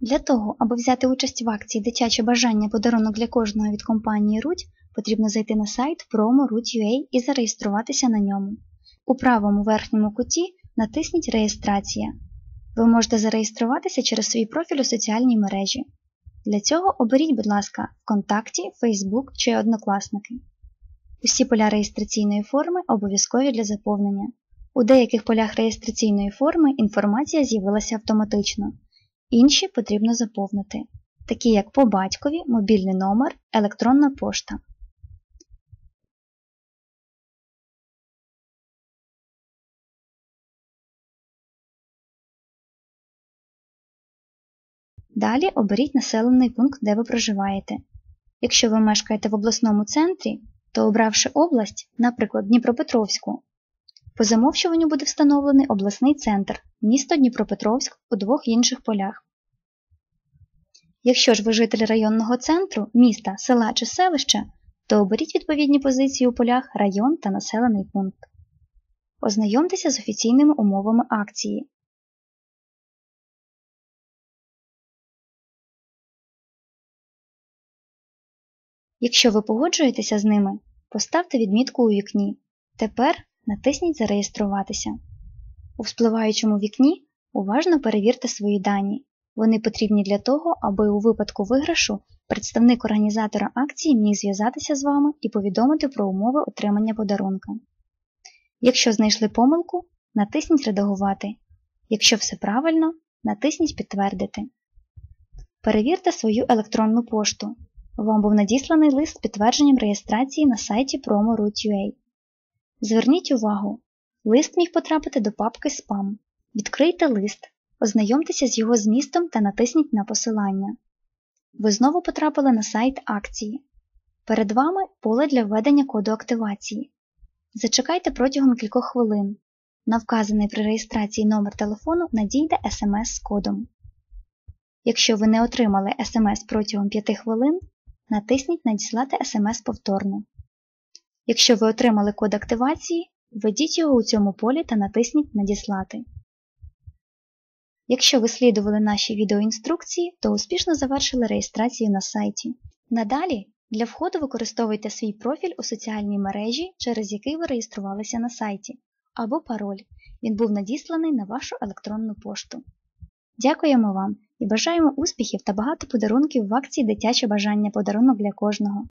Для того, аби взяти участь в акції Дитяче бажання подарунок для кожного від компанії Руть, потрібно зайти на сайт promo.rut.ua і зареєструватися на ньому. У правому верхньому куті натисніть Реєстрація. Ви можете зареєструватися через свій профіль у соціальній мережі. Для цього оберіть, будь ласка, ВКонтакті, Facebook чи Однокласники. Усі поля реєстраційної форми обов'язкові для заповнення. У деяких полях реєстраційної форми інформація з'явилася автоматично. Інші потрібно заповнити, такі як по батькові, мобільний номер, електронна пошта. Далі оберіть населений пункт, де ви проживаєте. Якщо ви мешкаєте в обласному центрі, то обравши область, наприклад, Дніпропетровську, по замовчуванню буде встановлений обласний центр, місто Дніпропетровськ у двох інших полях. Якщо ж ви житель районного центру, міста, села чи селища, то оберіть відповідні позиції у полях район та населений пункт. Ознайомтеся з офіційними умовами акції. Якщо ви погоджуєтеся з ними, поставте відмітку у вікні. Тепер натисніть Зареєструватися. У вспливаючому вікні уважно перевірте свої дані. Вони потрібні для того, аби у випадку виграшу представник організатора акції міг зв'язатися з вами і повідомити про умови отримання подарунка. Якщо знайшли помилку, натисніть Редагувати. Якщо все правильно, натисніть Підтвердити. Перевірте свою електронну пошту. Вам був надісланий лист з підтвердженням реєстрації на сайті promo.root.ua. Зверніть увагу, лист міг потрапити до папки Спам. Відкрийте лист, ознайомтеся з його змістом та натисніть на посилання. Ви знову потрапили на сайт акції. Перед вами поле для введення коду активації. Зачекайте протягом кількох хвилин. На вказаний при реєстрації номер телефону надійде смс з кодом. Якщо ви не отримали смс протягом 5 хвилин, натисніть Надіслати смс повторно. Якщо ви отримали код активації, введіть його у цьому полі та натисніть Надіслати. Якщо ви слідували нашій відеоінструкції, то успішно завершили реєстрацію на сайті. Надалі для входу використовуйте свій профіль у соціальній мережі, через який ви реєструвалися на сайті, або пароль. Він був надісланий на вашу електронну пошту. Дякуємо вам і бажаємо успіхів та багато подарунків в акції Дитяче бажання подарунок для кожного.